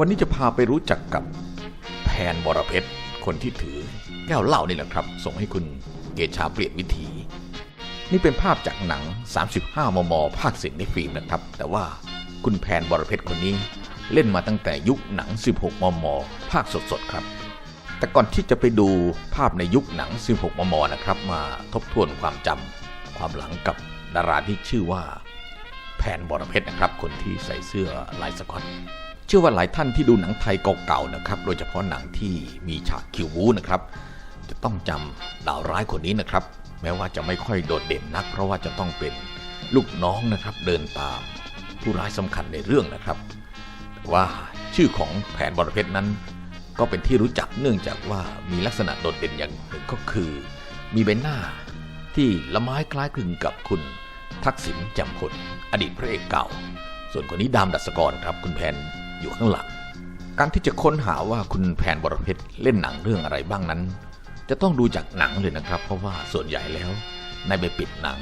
วันนี้จะพาไปรู้จักกับแพนบรเพชรคนที่ถือแก้วเหล้านี่แหละครับ ส่งให้คุณเกชาเปลี่ยนวิถี นี่เป็นภาพจากหนัง 35 มม ภาคเสียงในฟิล์มนะครับ แต่ว่าคุณแพนบรเพชรคนนี้เล่นมาตั้งแต่ยุคหนัง 16 มม ภาคสดๆครับ แต่ก่อนที่จะไปดูภาพในยุคหนัง 16 มม นะครับ มาทบทวนความจำความหลังกับดาราที่ชื่อว่าแพนบรเพชรนะครับ คนที่ใส่เสื้อลายสกอต เชื่อว่าหลายท่านที่ดูหนังไทยเก่าๆนะครับ โดยเฉพาะหนังที่มีฉากคิวบูนะครับ จะต้องจำดาวร้ายคนนี้นะครับ แม้ว่าจะไม่ค่อยโดดเด่นนัก เพราะว่าจะต้องเป็นลูกน้องนะครับ เดินตามผู้ร้ายสำคัญในเรื่องนะครับแต่ว่าชื่อของแผนบรเพชรนั้น ก็เป็นที่รู้จักเนื่องจากว่ามีลักษณะโดดเด่นอย่างหนึ่งก็คือ มีใบหน้าที่ละไม้คล้ายคลึงกับคุณทักษิณจำพลอดีตพระเอกเก่า ส่วนคนนี้ดามดัศกรครับคุณแผน อยู่ข้างหลัง การที่จะค้นหาว่าคุณแผนบรเพชรเล่นหนังเรื่องอะไรบ้างนั้น จะต้องดูจากหนังเลยนะครับ เพราะว่าส่วนใหญ่แล้วในใบปิดหนัง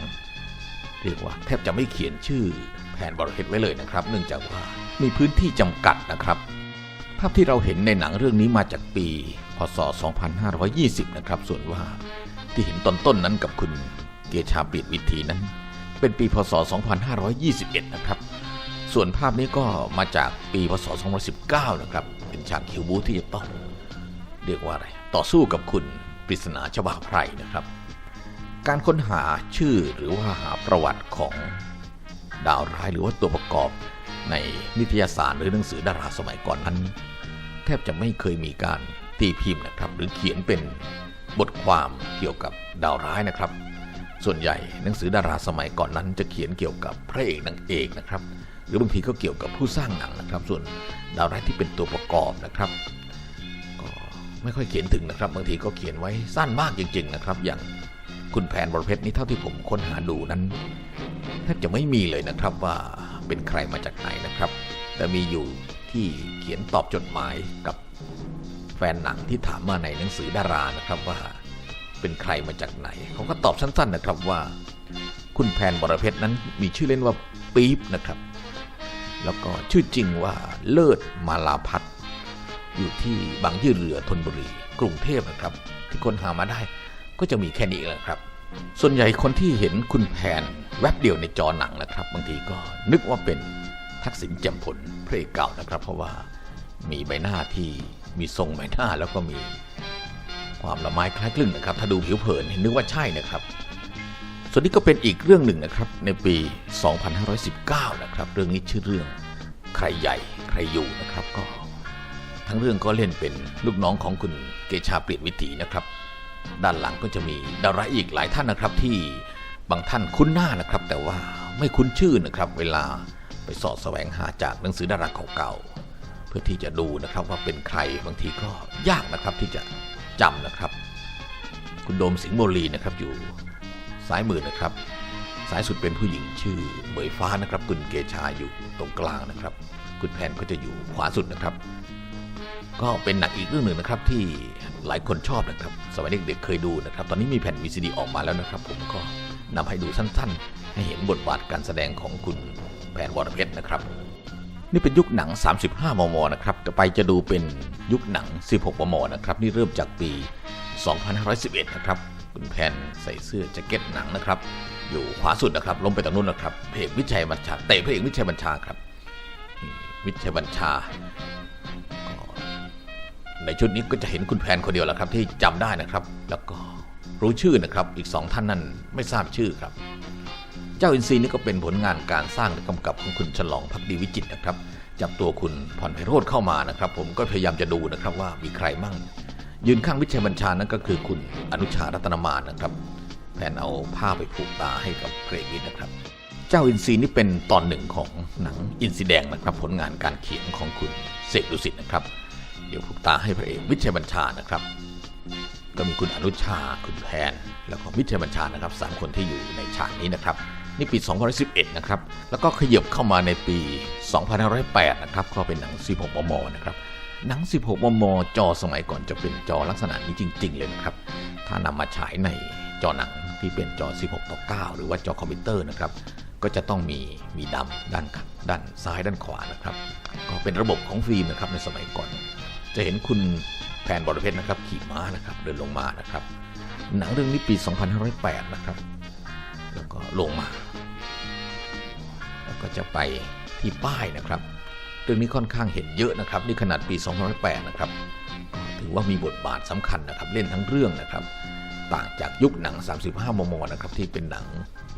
เรียกว่าแทบจะไม่เขียนชื่อแผนบรเพชรไว้เลยนะครับ เนื่องจากว่ามีพื้นที่จำกัดนะครับ ภาพที่เราเห็นในหนังเรื่องนี้มาจากปีพศ 2520 นะครับ ส่วนว่าที่เห็นตอนต้นนั้นกับคุณเกชาเปลี่ยนวิธีนั้น เป็นปีพศ 2521 นะครับ ส่วนภาพนี้ก็มาจากปีพศ 2019 นะครับ เป็นฉากคิวบูที่จะต้องเรียกว่าอะไร ต่อสู้กับคุณปริศนาชบาไพรนะครับ การค้นหาชื่อหรือว่าหาประวัติของดาวร้ายหรือว่าตัวประกอบในนิตยสารหรือหนังสือดาราสมัยก่อนนั้น แทบจะไม่เคยมีการตีพิมพ์นะครับ หรือเขียนเป็นบทความเกี่ยวกับดาวร้ายนะครับ ส่วนใหญ่หนังสือดาราสมัยก่อนนั้น จะเขียนเกี่ยวกับพระเอกนางเอกนะครับ หรือบางทีก็เกี่ยวกับผู้สร้างหนังนะครับ ส่วนดาวร้ายที่เป็นตัวประกอบนะครับ ก็ไม่ค่อยเขียนถึงนะครับ บางทีก็เขียนไว้สั้นมากจริง ๆ นะครับ อย่างคุณแผนบรเพชรนี่เท่าที่ผมค้นหาดูนั้นแทบจะไม่มีเลยนะครับว่าเป็นใครมาจากไหนนะครับ แต่มีอยู่ที่เขียนตอบจดหมายกับแฟนหนังที่ถามมาในหนังสือดารานะครับว่าเป็นใครมาจากไหน เขาก็ตอบสั้น ๆ นะครับว่า คุณแพนบรเพชรนั้นมีชื่อเล่นว่าปี๊บนะครับ แล้วก็ชื่อจริงว่าเลิศมาลาพัฒอยู่ที่บางยี่เรือธนบุรี กรุงเทพนะครับ ที่คนหามาได้ก็จะมีแค่นี้แหละครับ ส่วนใหญ่คนที่เห็นคุณแผนแวบเดียวในจอหนังนะครับ บางทีก็นึกว่าเป็นทักษิณแจ่มผลพระเอกเก่านะครับ เพราะว่ามีใบหน้าที่มีทรงใบหน้าแล้วก็มีความละไม้คล้ายคลึงนะครับ ถ้าดูผิวเผินนึกว่าใช่นะครับ ส่วนนี้ก็เป็นอีกเรื่องหนึ่งนะครับ ในปี 2519 นะครับ เรื่องนี้ชื่อเรื่องใครใหญ่ใครอยู่นะครับก็ ทั้งเรื่องก็เล่นเป็นลูกน้องของคุณเกชาเปลี่ยนวิถีนะครับ ด้านหลังก็จะมีดาราอีกหลายท่านนะครับ ที่บางท่านคุ้นหน้านะครับ แต่ว่าไม่คุ้นชื่อนะครับ เวลาไปสอดแสวงหาจากหนังสือดาราเก่าๆเพื่อที่จะดูนะครับว่าเป็นใครบางทีก็ยากนะครับที่จะจำนะครับ คุณโดมสิงห์โมลีนะครับอยู่ ซ้ายมือนะครับ ซ้ายสุดเป็นผู้หญิงชื่อเหมยฟ้านะครับ คุณเกชาอยู่ตรงกลางนะครับ คุณแพนก็จะอยู่ขวาสุดนะครับ ก็เป็นหนังอีกเรื่องหนึ่งนะครับที่หลายคนชอบนะครับ สมัยเด็กๆเคยดูนะครับ ตอนนี้มีแผ่น VCD ออกมาแล้วนะครับ ผมก็นำให้ดูสั้นๆ ให้เห็นบทบาทการแสดงของคุณแผนวรเพชรนะครับ นี่เป็นยุคหนัง 35 มม นะครับต่อไปจะดูเป็นยุคหนัง 16 มม นะครับ นี่เริ่มจากปี 2511 นะครับ คุณแพนใส่เสื้อแจ็คเก็ตหนังนะครับ อยู่ขวาสุดนะครับลงไปตรงนู้นนะครับเอกวิชัยบัญชาเตะพระเอกวิชัยบัญชาครับวิชัยบัญชา ในชุดนี้ก็จะเห็นคุณแพนคนเดียวแหละครับ ที่จำได้นะครับ แล้วก็รู้ชื่อนะครับ อีกสองท่านนั้นไม่ทราบชื่อครับ เจ้าอินทรีนี่ก็เป็นผลงานการสร้างและกำกับของคุณฉลองพักดีวิจิตนะครับจับตัวคุณพรไพโรธเข้ามานะครับ ผมก็พยายามจะดูนะครับว่ามีใครมั่ง ยืนข้างวิชัยบัญชานั่นก็คือคุณอนุชารัตนมานนะครับ แผนเอาผ้าไปผูกตาให้กับเกรวิทนะครับ เจ้าอินทรีนี่เป็นตอนหนึ่งของหนังอินซีแดงนะครับ ผลงานการเขียนของคุณเสกดุสิตนะครับ เดี๋ยวผูกตาให้พระเอกวิชัยบัญชานะครับ ก็มีคุณอนุชาคุณแพนแล้วก็วิชัยบัญชานะครับสามคนที่อยู่ในฉากนี้นะครับนี่ปี 2011 นะครับ แล้วก็ขยับเข้ามาในปี 2508 นะครับ ก็เป็นหนัง 16 มม นะครับ หนัง 16 มม จอสมัยก่อนจะเป็นจอลักษณะนี้จริง ๆ เลยนะครับ ถ้านำมาฉายในจอหนังที่เป็นจอ 16 ต่อ 9 หรือว่าจอคอมพิวเตอร์นะครับ ก็จะต้องมีมีดำด้านขด้านซ้ายด้านขวานะครับ ก็เป็นระบบของฟิล์มนะครับในสมัยก่อน จะเห็นคุณแผนบรเพชรนะครับ ขี่ม้านะครับเดินลงมานะครับ หนังเรื่องนี้ปี 2508 นะครับ แล้วก็ลงมา แล้วก็จะไปที่ป้ายนะครับ เรื่องนี้ค่อนข้างเห็นเยอะนะครับนี่ขนาดปี 2008 นะครับ ถือว่ามีบทบาทสำคัญนะครับ เล่นทั้งเรื่องนะครับ ต่างจากยุคหนัง 35 มม นะครับ ที่เป็นหนัง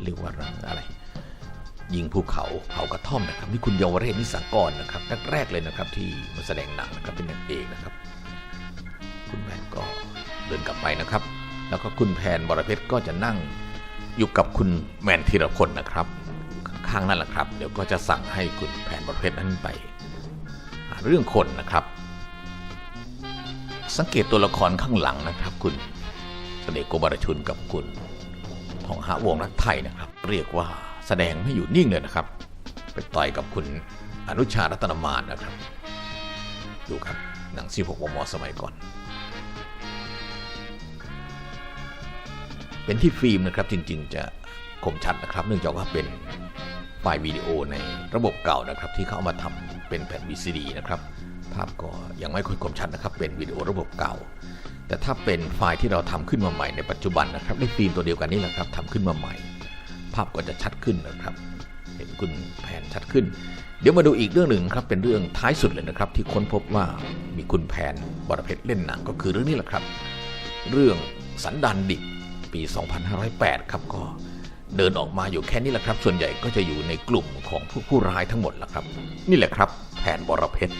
เรียกว่าหนังอะไร ยิงภูเขาเผากระท่อมนะครับนี่คุณเยาวเรศนิสากรนะครับแรกๆเลยนะครับ ที่มาแสดงหนังนะครับเป็นนางเอกนะครับ คุณแผนก็เดินกลับไปนะครับ แล้วก็คุณแผนบรเพชรก็จะนั่งอยู่กับคุณแมนธีรพลนะครับข้างๆนั่นแหละครับ เดี๋ยวก็จะสั่งให้คุณแผนบรเพชรนั้นไป เรื่องคนนะครับ สังเกตตัวละครข้างหลังนะครับ คุณเสด็จโกบารชุนกับคุณทองหาวงรักไทยนะครับ เรียกว่าแสดงไม่อยู่นิ่งเลยนะครับ ไปต่อยกับคุณอนุชารัตนมานนะครับ ดูครับหนัง16มมสมัยก่อน เป็นที่ฟิล์มนะครับจริง ๆ จะคมชัดนะครับ เนื่องจากว่าเป็น ไฟล์วิดีโอในระบบเก่านะครับ ที่เขาเอามาทำเป็นแผ่น VCD นะครับ ภาพก็ยังไม่ค่อยคมชัดนะครับ เป็นวิดีโอระบบเก่า แต่ถ้าเป็นไฟล์ที่เราทำขึ้นมาใหม่ในปัจจุบันนะครับในฟิล์มตัวเดียวกันนี่แหละครับทำขึ้นมาใหม่ ภาพก็จะชัดขึ้นนะครับ เห็นคุณแผนชัดขึ้น เดี๋ยวมาดูอีกเรื่องหนึ่งครับเป็นเรื่องท้ายสุดเลยนะครับ ที่ค้นพบว่ามีคุณแผนบรเพชรเล่นหนังก็คือเรื่องนี้แหละครับ เรื่องสันดานดิบปี 2508 ครับก็ เดินออกมาอยู่แค่นี้แหละครับ ส่วนใหญ่ก็จะอยู่ในกลุ่มของผู้ผู้ร้ายทั้งหมดแหละครับ นี่แหละครับ แผนบรเพชร